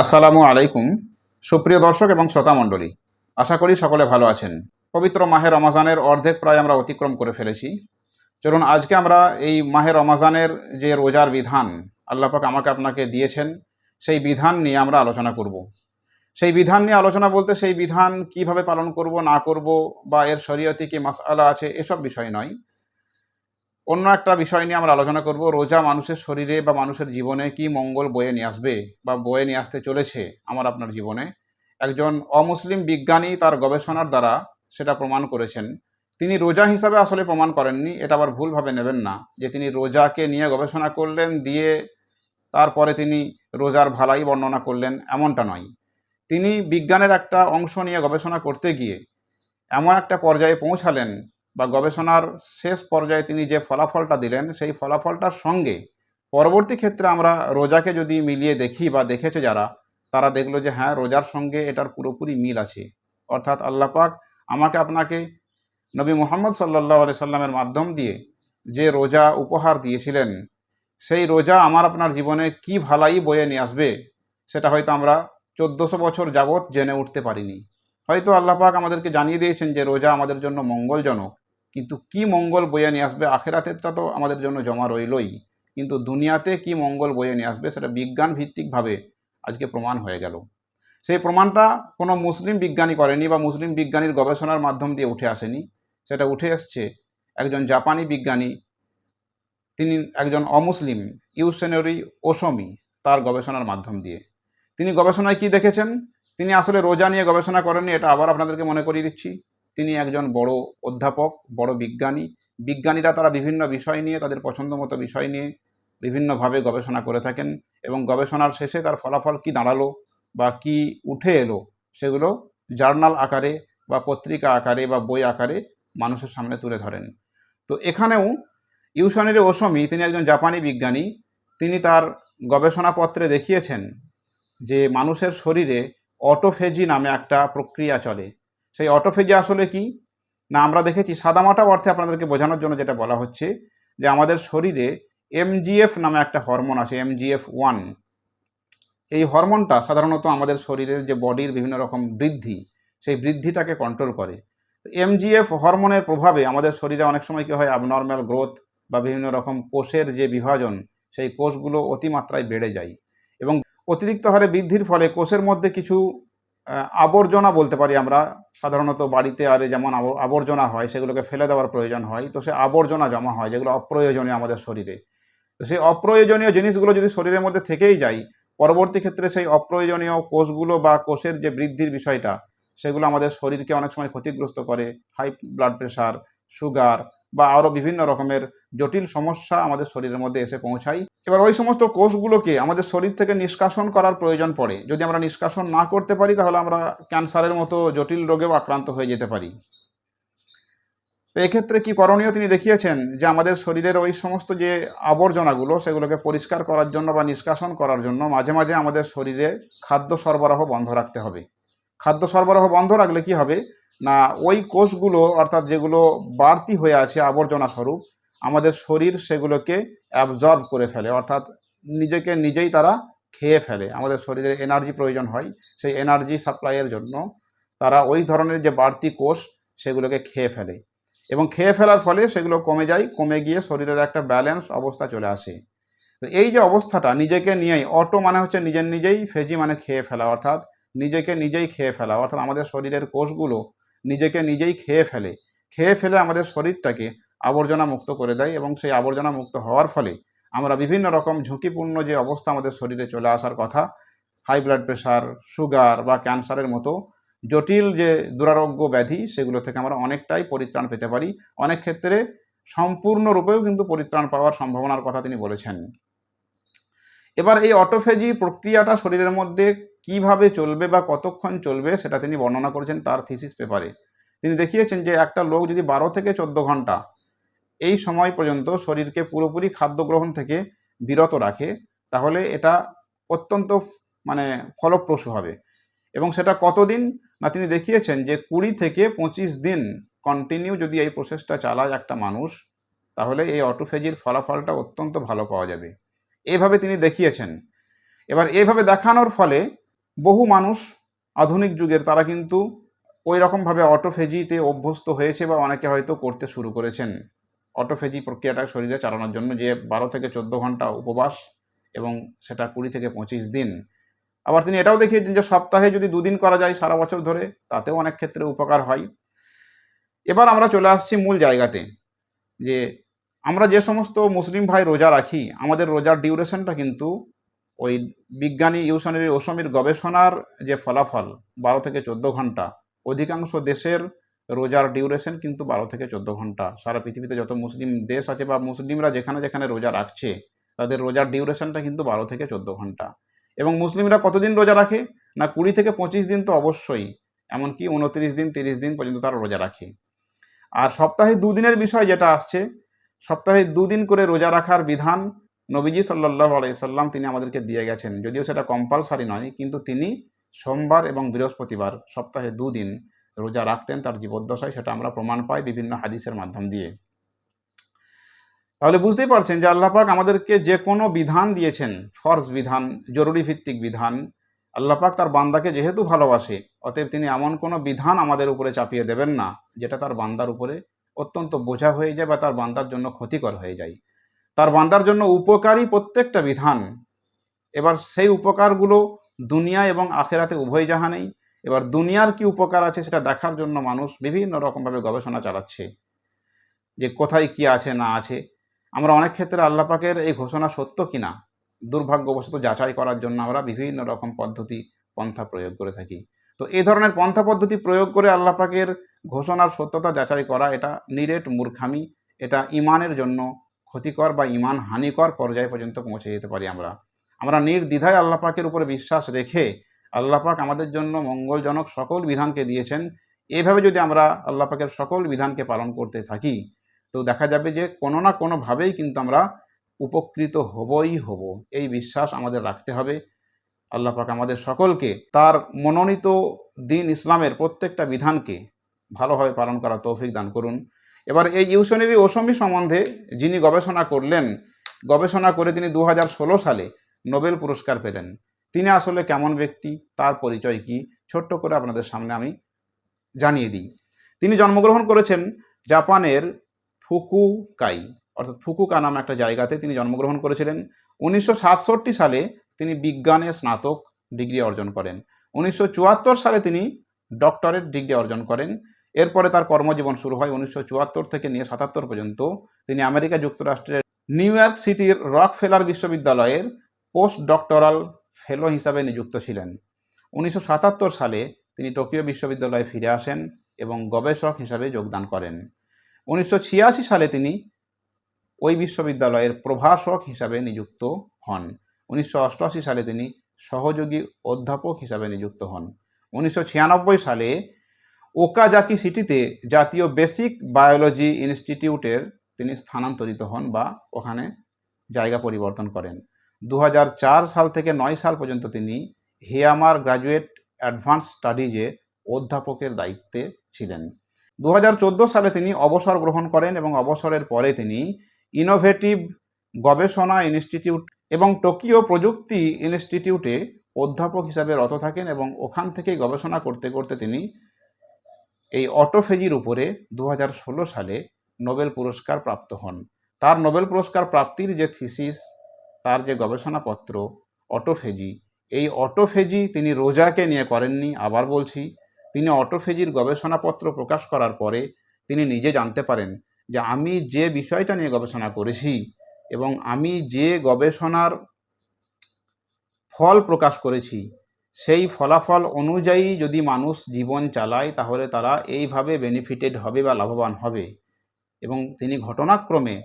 আসসালামু আলাইকুম, সুপ্রিয় দর্শক এবং শ্রোতা মণ্ডলী। আশা করি সকলে ভালো আছেন। পবিত্র মাহে রমাজানের অর্ধেক প্রায় আমরা অতিক্রম করে ফেলেছি। চলুন, আজকে আমরা এই মাহে রমাজানের যে রোজার বিধান আল্লাপাক আমাকে আপনাকে দিয়েছেন, সেই বিধান নিয়ে আমরা আলোচনা করব। সেই বিধান নিয়ে আলোচনা বলতে সেই বিধান কীভাবে পালন করব, না করব, বা এর শরীয়তে কি মাসআলা আছে, এসব বিষয় নয়। অন্য একটা বিষয় নিয়ে আমরা আলোচনা করব, রোজা মানুষের শরীরে বা মানুষের জীবনে কি মঙ্গল বয়ে নিয়ে আসবে বা বয়ে নিয়ে আসতে চলেছে আমার আপনার জীবনে? একজন অমুসলিম বিজ্ঞানী তার গবেষণার দ্বারা সেটা প্রমাণ করেছেন। তিনি রোজা হিসাবে আসলে প্রমাণ করেননি, এটা আবার ভুলভাবে নেবেন না যে তিনি রোজাকে নিয়ে গবেষণা করলেন দিয়ে তারপরে তিনি রোজার ভালাই বর্ণনা করলেন, এমনটা নয়। তিনি বিজ্ঞানের একটা অংশ নিয়ে গবেষণা করতে গিয়ে এমন একটা পর্যায়ে পৌঁছালেন বা গবেষণার শেষ পর্যায়ে তিনি যে ফলাফলটা দিলেন, সেই ফলাফলটার সঙ্গে পরবর্তী ক্ষেত্রে আমরা রোজাকে যদি মিলিয়ে দেখি বা দেখেছে যারা, তারা দেখল যে হ্যাঁ রোজার সঙ্গে এটার পুরোপুরি মিল আছে। অর্থাৎ আল্লাপাক আমাকে আপনাকে নবী মোহাম্মদ সাল্লাহ আলি সাল্লামের মাধ্যম দিয়ে যে রোজা উপহার দিয়েছিলেন, সেই রোজা আমার আপনার জীবনে কি ভালাই বয়ে নিয়ে আসবে, সেটা হয়তো আমরা চোদ্দোশো বছর যাবৎ জেনে উঠতে পারিনি। হয়তো আল্লাপাক আমাদেরকে জানিয়ে দিয়েছেন যে রোজা আমাদের জন্য মঙ্গলজনক। কিন্তু কি মঙ্গল বয়ে নিয়ে আসবে? আখেরাতেরটা তো আমাদের জন্য জমা রইলই। কিন্তু দুনিয়াতে কি মঙ্গল বয়ে নিয়ে আসবে সেটা বিজ্ঞান ভিত্তিকভাবে আজকে প্রমাণ হয়ে গেল। সেই প্রমাণটা কোনো মুসলিম বিজ্ঞানী করেনি বা মুসলিম বিজ্ঞানীর গবেষণার মাধ্যম দিয়ে উঠে আসেনি। সেটা উঠে এসছে একজন জাপানি বিজ্ঞানী। তিনি একজন অমুসলিম, ইউসেনরি ওসমি, তার গবেষণার মাধ্যম দিয়ে। তিনি গবেষণায় কি দেখেছেন? তিনি আসলে রোজা নিয়ে গবেষণা করেননি, এটা আবার আপনাদেরকে মনে করিয়ে দিচ্ছি। তিনি একজন বড় অধ্যাপক, বড় বিজ্ঞানী। বিজ্ঞানীরা তারা বিভিন্ন বিষয় নিয়ে, তাদের পছন্দ মতো বিষয় নিয়ে বিভিন্নভাবে গবেষণা করে থাকেন এবং গবেষণার শেষে তার ফলাফল কি দাঁড়াল বা কি উঠে এলো সেগুলো জার্নাল আকারে বা পত্রিকা আকারে বা বই আকারে মানুষের সামনে তুলে ধরেন। তো এখানেও ইউসানের ওসমি, তিনি একজন জাপানি বিজ্ঞানী, তিনি তার গবেষণাপত্রে দেখিয়েছেন যে মানুষের শরীরে অটোফেজি নামে একটা প্রক্রিয়া চলে। সেই অটোফেজি আসলে কি? না, আমরা দেখেছি সাদামাটা অর্থে আপনাদেরকে বোঝানোর জন্য যেটা বলা হচ্ছে যে আমাদের শরীরে এমজিএফ নামে একটা হরমোন আছে এমজিএফ ওয়ান এই হরমোনটা সাধারণত আমাদের শরীরের যে বডির বিভিন্ন রকম বৃদ্ধি, সেই বৃদ্ধিটাকে কন্ট্রোল করে। এমজিএফ হরমোনের প্রভাবে আমাদের শরীরে অনেক সময় কী হয় অ্যাবনর্ম্যাল গ্রোথ বা বিভিন্ন রকম কোষের যে বিভাজন, সেই কোষগুলো অতিমাত্রায় বেড়ে যায় এবং অতিরিক্ত হারে বৃদ্ধির ফলে কোষের মধ্যে কিছু আবর্জনা বলতে পারি আমরা। সাধারণত বাড়িতে আরে যেমন আবর্জনা হয়, সেগুলোকে ফেলে দেওয়ার প্রয়োজন হয়, তো সে আবর্জনা জমা হয়, যেগুলো অপ্রয়োজনীয় আমাদের শরীরে। তো সেই অপ্রয়োজনীয় জিনিসগুলো যদি শরীরের মধ্যে থেকেই যায়, পরবর্তী ক্ষেত্রে সেই অপ্রয়োজনীয় কোষগুলো বা কোষের যে বৃদ্ধির বিষয়টা, সেগুলো আমাদের শরীরকে অনেক সময় ক্ষতিগ্রস্ত করে। হাই ব্লাড প্রেশার সুগার বা আরও বিভিন্ন রকমের জটিল সমস্যা আমাদের শরীরের মধ্যে এসে পৌঁছায়। এবার ওই সমস্ত কোষগুলোকে আমাদের শরীর থেকে নিষ্কাশন করার প্রয়োজন পড়ে। যদি আমরা নিষ্কাশন না করতে পারি, তাহলে আমরা ক্যান্সারের মতো জটিল রোগেও আক্রান্ত হয়ে যেতে পারি। তো এক্ষেত্রে কি করণীয় তিনি দেখিয়েছেন যে আমাদের শরীরের ওই সমস্ত যে আবর্জনাগুলো, সেগুলোকে পরিষ্কার করার জন্য বা নিষ্কাশন করার জন্য মাঝে মাঝে আমাদের শরীরে খাদ্য সরবরাহ বন্ধ রাখতে হবে। খাদ্য সরবরাহ বন্ধ রাখলে কি হবে? না, ওই কোষগুলো অর্থাৎ যেগুলো বাড়তি হয়ে আছে আবর্জনা স্বরূপ, আমাদের শরীর সেগুলোকে অ্যাবজর্ব করে ফেলে, অর্থাৎ নিজেকে নিজেই তারা খেয়ে ফেলে। আমাদের শরীরে এনার্জি প্রয়োজন হয়, সেই এনার্জি সাপ্লাইয়ের জন্য তারা ওই ধরনের যে বাড়তি কোষ সেগুলোকে খেয়ে ফেলে। এবং খেয়ে ফেলার ফলে সেগুলো কমে যায়, কমে গিয়ে শরীরের একটা ব্যালেন্স অবস্থা চলে আসে। তো এই যে অবস্থাটা, নিজেকে নিয়েই অটো মানে হচ্ছে নিজের নিজেই ফেজি মানে খেয়ে ফেলা, অর্থাৎ নিজেকে নিজেই খেয়ে ফেলা, অর্থাৎ আমাদের শরীরের কোষগুলো নিজেকে নিজেই খেয়ে ফেলে। খেয়ে ফেলে আমাদের শরীরটাকে আবর্জনা মুক্ত করে দেয় এবং সেই আবর্জনা মুক্ত হওয়ার ফলে আমরা বিভিন্ন রকম ঝুঁকিপূর্ণ যে অবস্থা আমাদের শরীরে চলে আসার কথা হাই ব্লাড প্রেশার সুগার বা ক্যান্সারের মতো জটিল যে দুরারোগ্য ব্যাধি, সেগুলো থেকে আমরা অনেকটাই পরিত্রাণ পেতে পারি। অনেক ক্ষেত্রে সম্পূর্ণরূপেও কিন্তু পরিত্রাণ পাওয়ার সম্ভাবনার কথা তিনি বলেছেন। এবার এই অটোফেজি প্রক্রিয়াটা শরীরের মধ্যে কীভাবে চলবে বা কতক্ষণ চলবে সেটা তিনি বর্ণনা করেছেন তার থিসিস পেপারে তিনি দেখিয়েছেন যে একটা লোক যদি বারো থেকে চোদ্দ ঘণ্টা এই সময় পর্যন্ত শরীরকে পুরোপুরি খাদ্য গ্রহণ থেকে বিরত রাখে, তাহলে এটা অত্যন্ত মানে ফলপ্রসূ হবে। এবং সেটা কতদিন? না, তিনি দেখিয়েছেন যে কুড়ি থেকে পঁচিশ দিন কন্টিনিউ যদি এই প্রসেসটা চালায় একটা মানুষ, তাহলে এই অটোফেজির ফলাফলটা অত্যন্ত ভালো পাওয়া যাবে। এভাবে তিনি দেখিয়েছেন। এবার এভাবে দেখানোর ফলে বহু মানুষ আধুনিক যুগের, তারা কিন্তু ওই রকমভাবে অটোফেজিতে অভ্যস্ত হয়েছে বা অনেকে হয়তো করতে শুরু করেছেন। অটোফেজি প্রক্রিয়াটা শরীরে চালানোর জন্য যে বারো থেকে চোদ্দ ঘণ্টা উপবাস এবং সেটা কুড়ি থেকে পঁচিশ দিন। আবার তিনি এটাও দেখিয়েছেন যে সপ্তাহে যদি দুদিন করা যায় সারা বছর ধরে, তাতেও অনেক ক্ষেত্রে উপকার হয়। এবার আমরা চলে আসছি মূল জায়গাতে, যে আমরা যে সমস্ত মুসলিম ভাই রোজা রাখি, আমাদের রোজার ডিউরেশনটা কিন্তু ওই বিজ্ঞানী ইউসনের ওসমির গবেষণার যে ফলাফল, বারো থেকে চোদ্দ ঘণ্টা, অধিকাংশ দেশের রোজার ডিউরেশন কিন্তু বারো থেকে চোদ্দ ঘণ্টা। সারা পৃথিবীতে যত মুসলিম দেশ আছে বা মুসলিমরা যেখানে যেখানে রোজা রাখছে, তাদের রোজার ডিউরেশনটা কিন্তু বারো থেকে চোদ্দ ঘণ্টা। এবং মুসলিমরা কতদিন রোজা রাখে? না, কুড়ি থেকে পঁচিশ দিন তো অবশ্যই, এমনকি উনত্রিশ দিন, তিরিশ দিন পর্যন্ত তারা রোজা রাখে। আর সপ্তাহে দুদিনের বিষয় যেটা আসছে, সপ্তাহে দুদিন করে রোজা রাখার বিধান নবীজি সাল্লাহ আলাইসাল্লাম তিনি আমাদেরকে দিয়ে গেছেন। যদিও সেটা কম্পালসারি নয়, কিন্তু তিনি সোমবার এবং বৃহস্পতিবার সপ্তাহে দুদিন রোজা রাখতেন তার জীবদ্দশায়, সেটা আমরা প্রমাণ পাই বিভিন্ন হাদিসের মাধ্যম দিয়ে। তাহলে বুঝতেই পারছেন যে আল্লাপাক আমাদেরকে যে কোনো বিধান দিয়েছেন, ফরজ বিধান জরুরি ভিত্তিক বিধান আল্লাপাক তার বান্দাকে যেহেতু ভালোবাসে, অতএব তিনি এমন কোনো বিধান আমাদের উপরে চাপিয়ে দেবেন না, যেটা তার বান্দার উপরে অত্যন্ত বোঝা হয়ে যায় বা তার বান্দার জন্য ক্ষতিকর হয়ে যায়। তার বান্দার জন্য উপকারী প্রত্যেকটা বিধান। এবার সেই উপকারগুলো দুনিয়া এবং আখেরাতে উভয় জাহানেই। এবার দুনিয়ার কি উপকার আছে সেটা দেখার জন্য মানুষ বিভিন্ন রকমভাবে গবেষণা চালাচ্ছে। যে কোথায় কি আছে, না আছে। আমরা অনেক ক্ষেত্রে আল্লাপাকের এই ঘোষণা সত্য কিনা? দুর্ভাগ্যবশত যাচাই করার জন্য আমরা বিভিন্ন রকম পদ্ধতি, পন্থা প্রয়োগ করে থাকি। তো এই ধরনের পন্থা পদ্ধতি প্রয়োগ করে আল্লাপাকের ঘোষণার সত্যতা যাচাই করা, এটা নিরেট মূর্খামি, এটা ইমানের জন্য ক্ষতিকর বা ইমান হানিকর পর্যায় পর্যন্ত পৌঁছে যেতে পারি আমরা। আমরা নির্দ্বিধায় আল্লাপাকের উপরে বিশ্বাস রেখে আল্লাপাক আমাদের জন্য মঙ্গলজনক সকল বিধানকে দিয়েছেন এইভাবে যদি আমরা আল্লাপাকের সকল বিধানকে পালন করতে থাকি, তো দেখা যাবে যে কোনো না কোনোভাবেই কিন্তু আমরা উপকৃত হবই হব। এই বিশ্বাস আমাদের রাখতে হবে। আল্লাহ পাক আমাদের সকলকে তার মনোনীত দিন ইসলামের প্রত্যেকটা বিধানকে ভালোভাবে পালন করা তৌফিক দান করুন। এবার এই ইউশনারি ওসমি সম্বন্ধে যিনি গবেষণা করলেন, গবেষণা করে তিনি দু হাজার ষোলো সালে নোবেল পুরস্কার পেলেন। তিনি আসলে কেমন ব্যক্তি, তার পরিচয় কি, ছোট্ট করে আপনাদের সামনে আমি জানিয়ে দিই। তিনি জন্মগ্রহণ করেছেন জাপানের ফুকুকাই, অর্থাৎ ফুকুকা নামে একটা জায়গাতে তিনি জন্মগ্রহণ করেছিলেন। উনিশশো সাতষট্টি সালে তিনি বিজ্ঞানে স্নাতক ডিগ্রি অর্জন করেন। উনিশশো চুয়াত্তর সালে তিনি ডক্টরেট ডিগ্রি অর্জন করেন। এরপরে তার কর্মজীবন শুরু হয় উনিশশো চুয়াত্তর থেকে নিয়ে সাতাত্তর পর্যন্ত। তিনি আমেরিকা যুক্তরাষ্ট্রের নিউ ইয়র্ক সিটির রক ফেলার বিশ্ববিদ্যালয়ের পোস্ট ডক্টরাল ফেলো হিসাবে নিযুক্ত ছিলেন। উনিশশো সাতাত্তর সালে তিনি টোকিও বিশ্ববিদ্যালয়ে ফিরে আসেন এবং গবেষক হিসাবে যোগদান করেন। উনিশশো ছিয়াশি সালে তিনি ওই বিশ্ববিদ্যালয়ের প্রভাষক হিসাবে নিযুক্ত হন। উনিশশো অষ্টআশি সালে তিনি সহযোগী অধ্যাপক হিসাবে নিযুক্ত হন। উনিশশো ছিয়ানব্বই সালে ওকাজাকি সিটিতে জাতীয় বেসিক বায়োলজি ইনস্টিটিউটের তিনি স্থানান্তরিত হন বা ওখানে জায়গা পরিবর্তন করেন। দু হাজার চার সাল থেকে নয় সাল পর্যন্ত তিনি হেয়ামার গ্রাজুয়েট অ্যাডভান্স স্টাডিজে অধ্যাপকের দায়িত্বে ছিলেন। দু হাজার চোদ্দ সালে তিনি অবসর গ্রহণ করেন এবং অবসরের পরে তিনি ইনোভেটিভ গবেষণা ইনস্টিটিউট এবং টোকিও প্রযুক্তি ইনস্টিটিউটে অধ্যাপক হিসাবে রত থাকেন এবং ওখান থেকেই গবেষণা করতে করতে তিনি এই অটোফেজির উপরে দু হাজার ষোলো সালে নোবেল পুরস্কার প্রাপ্ত হন। তার নোবেল পুরস্কার প্রাপ্তির যে থিসিস, তার যে গবেষণাপত্র, অটোফেজি, এই অটোফেজি তিনি রোজাকে নিয়ে করেননি, আবার বলছি, তিনি অটোফেজির গবেষণাপত্র প্রকাশ করার পরে তিনি নিজে জানতে পারেন যে আমি যে বিষয়টা নিয়ে গবেষণা করেছি এবং আমি যে গবেষণার ফল প্রকাশ করেছি সেই ফলাফল অনুযায়ী যদি মানুষ জীবন চালায়, তাহলে তারা এইভাবে বেনিফিটেড হবে বা লাভবান হবে। এবং তিনি ঘটনাক্রমে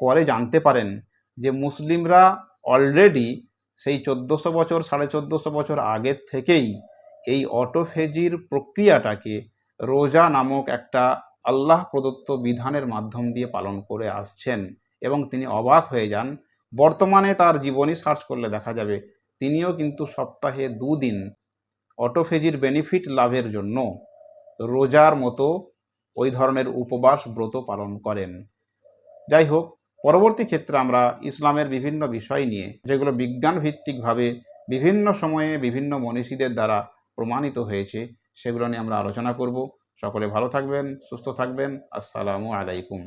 পরে জানতে পারেন যে মুসলিমরা অলরেডি সেই চোদ্দোশো বছর, সাড়ে চোদ্দোশো বছর আগের থেকেই এই অটোফেজির প্রক্রিয়াটাকে রোজা নামক একটা আল্লাহ প্রদত্ত বিধানের মাধ্যম দিয়ে পালন করে আসছেন। এবং তিনি অবাক হয়ে যান। বর্তমানে তার জীবনী সার্চ করলে দেখা যাবে তিনিও কিন্তু সপ্তাহে দুদিন অটোফেজির বেনিফিট লাভের জন্য রোজার মতো ওই ধরনের উপবাস ব্রত পালন করেন। যাই হোক, পরবর্তী ক্ষেত্রে আমরা ইসলামের বিভিন্ন বিষয় নিয়ে, যেগুলো বিজ্ঞান ভিত্তিকভাবে বিভিন্ন সময়ে বিভিন্ন মনীষীদের দ্বারা প্রমাণিত হয়েছে, সেগুলো নিয়ে আমরা আলোচনা করব। সকলে ভালো থাকবেন, সুস্থ থাকবেন। আসসালামু আলাইকুম।